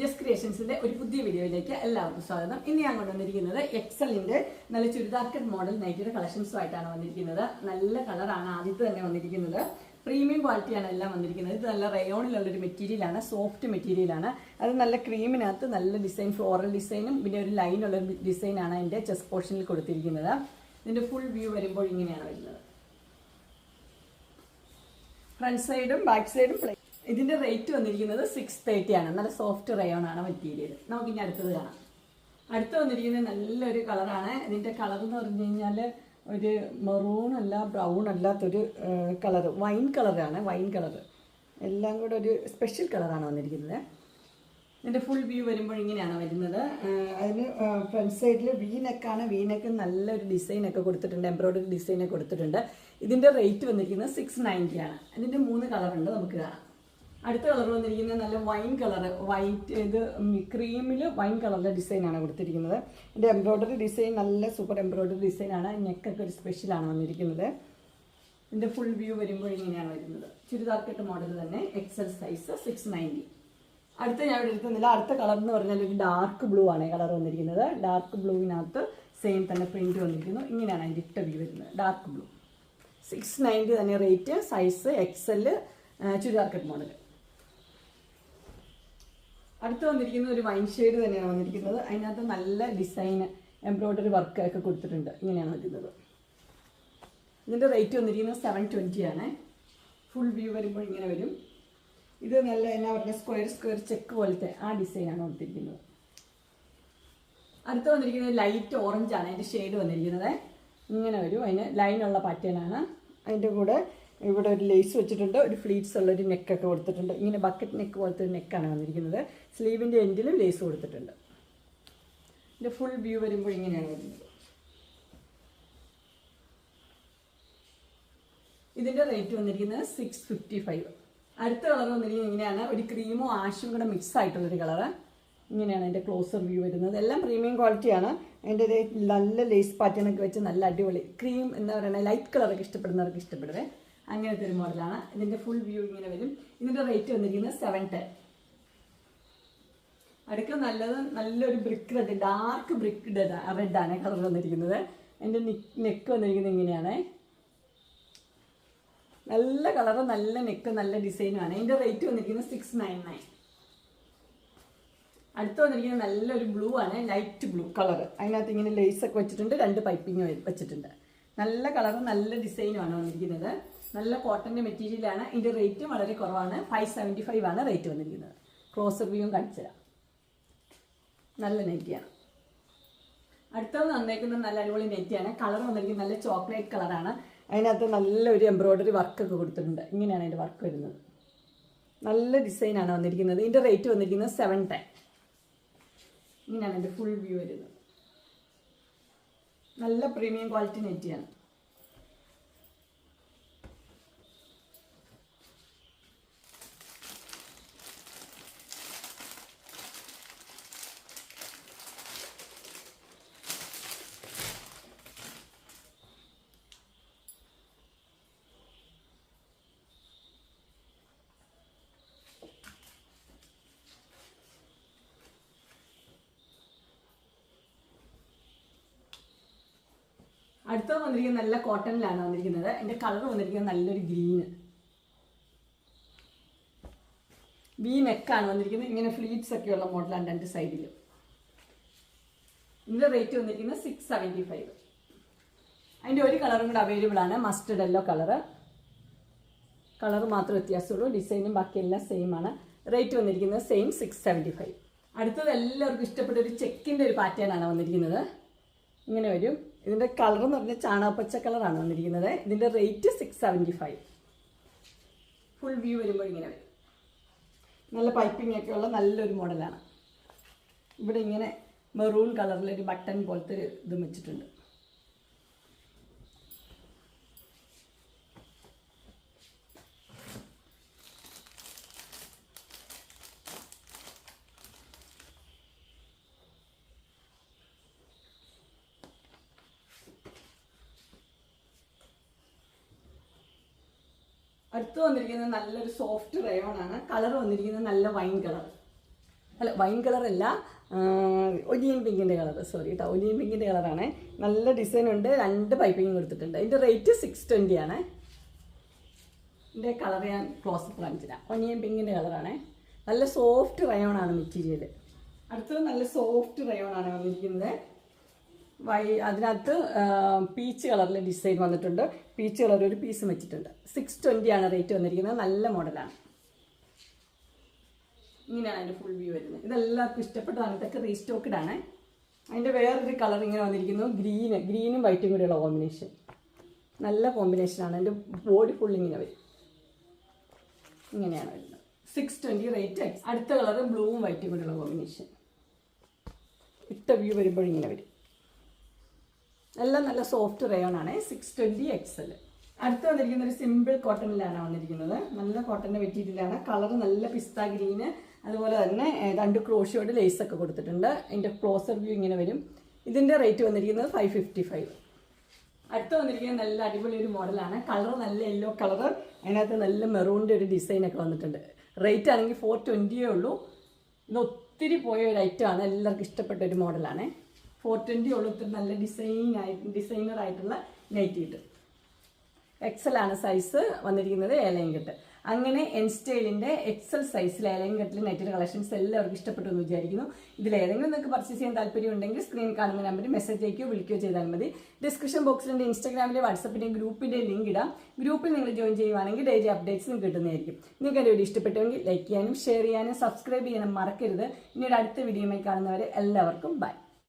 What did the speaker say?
Just ക്രിയേഷൻസിന്റെ ഒരു പുതിയ വീഡിയോയിലേക്ക് എല്ലാവർക്കും സ്വാഗതം. ഇന്ന് ഞാൻ കൊണ്ടുവന്നിരിക്കുന്നത് എക്സലിന്റെ നല്ല ചുരിദാർ കട്ട് മോഡൽ നൈറ്റിയുടെ കളക്ഷൻസുമായിട്ടാണ് വന്നിരിക്കുന്നത്. നല്ല കളറാണ് ആദ്യത്തെ തന്നെ വന്നിരിക്കുന്നത്. പ്രീമിയം ക്വാളിറ്റിയാണ് എല്ലാം വന്നിരിക്കുന്നത്. ഇത് നല്ല റയോണിലുള്ള ഒരു മെറ്റീരിയലാണ് സോഫ്റ്റ് മെറ്റീരിയലാണ് അത് നല്ല ക്രീമിനകത്ത് നല്ല ഡിസൈൻ ഫ്ലോറൽ ഡിസൈനും പിന്നെ ഒരു ലൈനുള്ള ഒരു ഡിസൈനാണ് അതിന്റെ ചെസ് പോർഷനിൽ കൊടുത്തിരിക്കുന്നത്. ഇതിന്റെ ഫുൾ വ്യൂ വരുമ്പോൾ ഇങ്ങനെയാണ് വരുന്നത്. ഫ്രണ്ട് സൈഡും ബാക്ക് സൈഡും ഇതിന്റെ റേറ്റ് വന്നിരിക്കുന്നത് സിക്സ് തേർട്ടി ആണ്. നല്ല സോഫ്റ്റ് റയോൺ ആണ് മെറ്റീരിയൽ നമുക്ക് ഇനി അടുത്തത് കാണാം. അടുത്ത് വന്നിരിക്കുന്നത് നല്ലൊരു കളറാണ് ഇതിന്റെ കളർ എന്ന് പറഞ്ഞു കഴിഞ്ഞാൽ ഒരു മെറൂൺ അല്ല ബ്രൗൺ അല്ലാത്തൊരു കളർ വൈൻ കളറാണ് വൈൻ കളർ എല്ലാം കൂടെ ഒരു സ്പെഷ്യൽ കളറാണ് വന്നിരിക്കുന്നത്. ഇതിന്റെ ഫുൾ വ്യൂ വരുമ്പോൾ ഇങ്ങനെയാണ് വരുന്നത്. അതിന് ഫ്രണ്ട് സൈഡിൽ വി നെക്കാണ് വി നെക്ക് നല്ലൊരു ഡിസൈനൊക്കെ കൊടുത്തിട്ടുണ്ട്. എംബ്രോയിഡറി ഡിസൈൻ ഒക്കെ കൊടുത്തിട്ടുണ്ട്. ഇതിന്റെ റേറ്റ് വന്നിരിക്കുന്നത് സിക്സ് നയന്റി ആണ്. ഇതിന്റെ മൂന്ന് കളറുണ്ട് നമുക്ക് കാണാം. അടുത്ത കളർ വന്നിരിക്കുന്നത് നല്ല വൈൻ കളർ വൈറ്റ് ഇത് ക്രീമിൽ വൈൻ കളറിലെ ഡിസൈനാണ് കൊടുത്തിരിക്കുന്നത്. ഇതിന്റെ എംബ്രോയിഡറി ഡിസൈൻ നല്ല സൂപ്പർ എംബ്രോയിഡറി ഡിസൈനാണ് നെക്കൊക്കെ ഒരു സ്പെഷ്യലാണ് വന്നിരിക്കുന്നത്. ഇതിന്റെ ഫുൾ വ്യൂ വരുമ്പോൾ ഇങ്ങനെയാണ് വരുന്നത്. ചുരിദാർ കെട്ട് മോഡൽ തന്നെ എക്സൽ സൈസ് സിക്സ് നയന്റി അടുത്ത ഞാൻ ഇവിടെ എടുക്കുന്നില്ല. അടുത്ത കളർ എന്ന് പറഞ്ഞാൽ ഒരു ഡാർക്ക് ബ്ലൂ ആണ് കളർ വന്നിരിക്കുന്നത്. ഡാർക്ക് ബ്ലൂവിനകത്ത് സെയിം തന്നെ പ്രിന്റ് വന്നിരിക്കുന്നു. ഇങ്ങനെയാണ് അതിന്റെ ഇട്ട വ്യൂ വരുന്നത്. ഡാർക്ക് ബ്ലൂ സിക്സ് നയന്റി തന്നെ rate size XL churidar cut model അടുത്ത് വന്നിരിക്കുന്നത് ഒരു വൈൻ ഷെയ്ഡ് തന്നെയാണ് വന്നിരിക്കുന്നത്. അതിനകത്ത് നല്ല ഡിസൈൻ എംബ്രോയ്ഡറി വർക്ക് ഒക്കെ കൊടുത്തിട്ടുണ്ട്. ഇങ്ങനെയാണ് വരുന്നത് ഇതിന്റെ റേറ്റ് വന്നിരിക്കുന്നത് സെവൻ ട്വന്റി ആണ്. ഫുൾ വ്യൂ വരുമ്പോൾ ഇങ്ങനെ വരും. ഇത് നല്ല എന്നാ പറയുക സ്ക്വയർ സ്ക്വയർ ചെക്ക് പോലത്തെ ആ ഡിസൈനാണ് കൊടുത്തിരിക്കുന്നത് അടുത്ത് വന്നിരിക്കുന്നത് ലൈറ്റ് ഓറഞ്ച് ആണ്. അതിന്റെ ഷെയ്ഡ് വന്നിരിക്കുന്നത്. ഇങ്ങനെ വരും. അതിന് ലൈനുള്ള പാറ്റേൺ ആണ്. അതിന്റെ കൂടെ ഇവിടെ ഒരു ലേസ് വെച്ചിട്ടുണ്ട് ഒരു ഫ്ലീറ്റ്സ് ഉള്ള ഒരു നെക്കൊക്കെ കൊടുത്തിട്ടുണ്ട്. ഇങ്ങനെ ബക്കറ്റ് നെക്ക് പോലത്തെ ഒരു നെക്കാണ് വന്നിരിക്കുന്നത്. സ്ലീവിന്റെ എൻഡിലും ലേസ് കൊടുത്തിട്ടുണ്ട്. ഇതിന്റെ ഫുൾ വ്യൂ വരുമ്പോൾ ഇങ്ങനെയാണ് വരുന്നത്. ഇതിന്റെ റേറ്റ് വന്നിരിക്കുന്നത് സിക്സ് ഫിഫ്റ്റി ഫൈവ് അടുത്ത കളർ വന്നിരിക്കുന്നത് ഇങ്ങനെയാണ്. ഒരു ക്രീമും ആഷും കൂടെ മിക്സ് ആയിട്ടുള്ളൊരു കളറ് ഇങ്ങനെയാണ് അതിന്റെ ക്ലോസർ വ്യൂ വരുന്നത്. എല്ലാം പ്രീമിയം ക്വാളിറ്റിയാണ് അതിന്റെ നല്ല ലേസ് പാറ്റേണൊക്കെ വെച്ച് നല്ല അടിപൊളി. ക്രീം എന്താ പറയുക ലൈറ്റ് കളറൊക്കെ ഇഷ്ടപ്പെടുന്നവർക്ക് ഇഷ്ടപ്പെടുവേ. അങ്ങനത്തെ ഒരു മോഡലാണ്. ഇതിന്റെ ഫുൾ വ്യൂ ഇങ്ങനെ വരും. ഇതിന്റെ റേറ്റ് വന്നിരിക്കുന്നത് സെവൻ ടെൻ അടുക്ക നല്ലത് നല്ലൊരു ബ്രിക്ക് റെഡ് ഡാർക്ക് ബ്രിക്ക് റെഡാണ് കളർ വന്നിരിക്കുന്നത്. എന്റെ നെക്ക് വന്നിരിക്കുന്നത് ഇങ്ങനെയാണ്. നല്ല കളറ് നല്ല നെക്ക് നല്ല ഡിസൈനുമാണ് ഇതിന്റെ റേറ്റ് വന്നിരിക്കുന്നത് സിക്സ് നയൻ നയൻ അടുത്ത് വന്നിരിക്കുന്നത് നല്ലൊരു ബ്ലൂ ആണ് ലൈറ്റ് ബ്ലൂ കളർ അതിനകത്ത് ഇങ്ങനെ ലേസ് ഒക്കെ വെച്ചിട്ടുണ്ട് രണ്ട് പൈപ്പിംഗ് വെച്ചിട്ടുണ്ട്. നല്ല കളറും നല്ല ഡിസൈനുമാണ് വന്നിരിക്കുന്നത്. നല്ല കോട്ടന്റെ മെറ്റീരിയലാണ് ഇതിന്റെ റേറ്റ് വളരെ കുറവാണ്. ഫൈവ് സെവന്റി ഫൈവ് ആണ് റേറ്റ് വന്നിരിക്കുന്നത്. ക്ലോസർ വ്യൂവും കാണിച്ചു തരാം നല്ല നെറ്റിയാണ് അടുത്തത് വന്നേക്കുന്നത് നല്ല അടിപൊളി നെറ്റിയാണ് കളർ വന്നിരിക്കുന്നത് നല്ല ചോക്ലേറ്റ് കളറാണ് അതിനകത്ത് നല്ലൊരു എംബ്രോയ്ഡറി വർക്കൊക്കെ കൊടുത്തിട്ടുണ്ട്. ഇങ്ങനെയാണ് അതിന്റെ വർക്ക് വരുന്നത്. നല്ല ഡിസൈനാണ് വന്നിരിക്കുന്നത്. ഇതിന്റെ റേറ്റ് വന്നിരിക്കുന്നത് സെവൻ ടെൻ ഇങ്ങനെയാണ് എന്റെ ഫുൾ വ്യൂ വരുന്നത്. നല്ല പ്രീമിയം ക്വാളിറ്റി നെറ്റിയാണ് അടുത്തത് വന്നിരിക്കുന്നത് നല്ല കോട്ടണിലാണ് വന്നിരിക്കുന്നത്. എന്റെ കളർ വന്നിരിക്കുന്നത് നല്ലൊരു ഗ്രീന്. വി നെക്കാണ് വന്നിരിക്കുന്നത്. ഇങ്ങനെ ഫ്ലീറ്റ്സ് ഒക്കെ ഉള്ള മോഡലാണ് രണ്ട് സൈഡിലും ഇതിന്റെ റേറ്റ് വന്നിരിക്കുന്നത് സിക്സ് സെവന്റി ഫൈവ് അതിന്റെ ഒരു കളറും കൂടെ അവൈലബിൾ ആണ്. മസ്റ്റർഡ് യെല്ലോ കളറ് കളർ മാത്രം വ്യത്യാസമുള്ളൂ. ഡിസൈനും ബാക്കി എല്ലാം സെയിം ആണ്. റേറ്റ് വന്നിരിക്കുന്നത് സെയിം സിക്സ് സെവന്റി ഫൈവ് അടുത്തത് എല്ലാവർക്കും ഇഷ്ടപ്പെട്ട ഒരു ചെക്കിന്റെ ഒരു പാറ്റേൺ ആണ് വന്നിരിക്കുന്നത്. ഇങ്ങനെ വരും. ഇതിന്റെ കളർ എന്ന് പറഞ്ഞാൽ ചാണകപ്പച്ച കളറാണ് വന്നിരിക്കുന്നത്. ഇതിന്റെ rate six seventy five full view വരുമ്പോൾ ഇങ്ങനെ വരും. നല്ല പൈപ്പിംഗ് ഒക്കെ ഉള്ള നല്ലൊരു മോഡലാണ് ഇവിടെ ഇങ്ങനെ മെറൂൺ കളറിലൊരു ബട്ടൺ പോലത്തെ ഒരു ഇതും വെച്ചിട്ടുണ്ട്. അടുത്ത് വന്നിരിക്കുന്നത് നല്ലൊരു സോഫ്റ്റ് റയോൺ ആണ്. കളർ വന്നിരിക്കുന്നത് നല്ല വൈൻ കളർ അല്ല വൈൻ കളർ അല്ല ഒലിയൻ പിങ്കിന്റെ കളർ സോറി കേട്ടോ ഒലിയൻ പിങ്കിന്റെ കളറാണ് നല്ല ഡിസൈൻ ഉണ്ട് രണ്ട് പൈപ്പിംഗ് കൊടുത്തിട്ടുണ്ട്. ഇതിന്റെ റേറ്റ് സിക്സ് ട്വന്റി ആണ്. ഇതിന്റെ കളർ ഞാൻ ക്ലോസ് കാണിച്ചില്ല ഒനിയൻ പിങ്കിന്റെ കളറാണ് നല്ല സോഫ്റ്റ് റയോൺ ആണ് മെറ്റീരിയൽ അടുത്തത് നല്ല സോഫ്റ്റ് റയോൺ ആണ് വന്നിരിക്കുന്നത്. വൈ അതിനകത്ത് പീച്ച് കളറിൽ ഡിസൈൻ വന്നിട്ടുണ്ട്. പീച്ച് കളർ ഒരു പീസ് വെച്ചിട്ടുണ്ട്. സിക്സ് ആണ് റേറ്റ് വന്നിരിക്കുന്നത്. നല്ല മോഡലാണ് ഇങ്ങനെയാണ് അതിന്റെ ഫുൾ വ്യൂ വരുന്നത്. ഇതെല്ലാവർക്കും ഇഷ്ടപ്പെട്ടതാണ്. ഇതൊക്കെ റീസ്റ്റോക്കഡ് ആണ്. അതിന്റെ വേറൊരു കളർ ഇങ്ങനെ വന്നിരിക്കുന്നു. ഗ്രീന് ഗ്രീനും വൈറ്റും കൂടിയുള്ള കോമ്പിനേഷൻ നല്ല കോമ്പിനേഷനാണ് എന്റെ ബോഡി ഫുൾ ഇങ്ങനെ വരും. ഇങ്ങനെയാണ് വരുന്നത്. സിക്സ് ട്വന്റി റേറ്റ് അടുത്ത കളർ ബ്ലൂവും വൈറ്റും കൂടിയുള്ള കോമ്പിനേഷൻ ഇട്ട വ്യൂ വരുമ്പോൾ ഇങ്ങനെ വരും. എല്ലാം നല്ല സോഫ്റ്റ് റയോൺ ആണ് സിക്സ് ട്വന്റി എക്സൽ അടുത്ത് വന്നിരിക്കുന്ന ഒരു സിമ്പിൾ കോട്ടണിലാണ് വന്നിരിക്കുന്നത്. നല്ല കോട്ടന്റെ മെറ്റീരിയലാണ് കളർ നല്ല പിസ്ത ഗ്രീന്. അതുപോലെ തന്നെ രണ്ട് ക്രോഷിയോട് ലേസ് ഒക്കെ കൊടുത്തിട്ടുണ്ട്. അതിന്റെ ക്ലോസർ വ്യൂ ഇങ്ങനെ വരും. ഇതിന്റെ റേറ്റ് വന്നിരിക്കുന്നത് ഫൈവ് ഫിഫ്റ്റി ഫൈവ് അടുത്ത് വന്നിരിക്കുന്ന നല്ല അടിപൊളി ഒരു മോഡലാണ് കളർ നല്ല യെല്ലോ കളർ അതിനകത്ത് നല്ല മെറൂണിന്റെ ഒരു ഡിസൈൻ ഒക്കെ വന്നിട്ടുണ്ട്. റേറ്റ് ആണെങ്കിൽ ഫോർ ട്വന്റിയേ ഉള്ളൂ. ഇത് ഒത്തിരി പോയ ഒരു ഐറ്റമാണ് എല്ലാവർക്കും ഇഷ്ടപ്പെട്ട ഒരു മോഡലാണ് ഫോർ ട്വന്റി ഉള്ളൂ ഇത്ര നല്ല ഡിസൈൻ ആയിട്ട് ഡിസൈനർ ആയിട്ടുള്ള നൈറ്റി കിട്ടും എക്സൽ ആണ് സൈസ് വന്നിരിക്കുന്നത് ഏലയും അങ്ങനെ എൻ സ്റ്റൈലിന്റെ എക്സൽ സൈസിൽ ഏലയും കെട്ടിൽ കളക്ഷൻസ് എല്ലാവർക്കും ഇഷ്ടപ്പെട്ടു എന്ന് വിചാരിക്കുന്നു. ഇതിൽ ഏതെങ്കിലും നിങ്ങൾക്ക് പർച്ചേസ് ചെയ്യാൻ താല്പര്യം ഉണ്ടെങ്കിൽ സ്ക്രീൻ കാണുന്ന നമ്പറിൽ മെസ്സേജ് അയക്കുകയോ വിളിക്കുകയോ ചെയ്താൽ മതി. ഡിസ്ക്രിപ്ഷൻ ബോക്സിൽ എന്റെ ഇൻസ്റ്റാഗ്രാമിലെ വാട്സപ്പിന്റെയും ഗ്രൂപ്പിന്റെ ലിങ്ക് ഇടാം. ഗ്രൂപ്പിൽ നിങ്ങൾ ജോയിൻ ചെയ്യുവാണെങ്കിൽ ഡെയിലി അപ്ഡേറ്റ്സും കിട്ടുന്നതായിരിക്കും. നിങ്ങൾക്ക് വീഡിയോ ഇഷ്ടപ്പെട്ടുവെങ്കിൽ ലൈക്ക് ചെയ്യാനും ഷെയർ ചെയ്യാനും സബ്സ്ക്രൈബ് ചെയ്യാനും മറക്കരുത്. ഇനി ഒരു അടുത്ത വീഡിയോയുമായി കാണുന്നവരെ എല്ലാവർക്കും ബൈ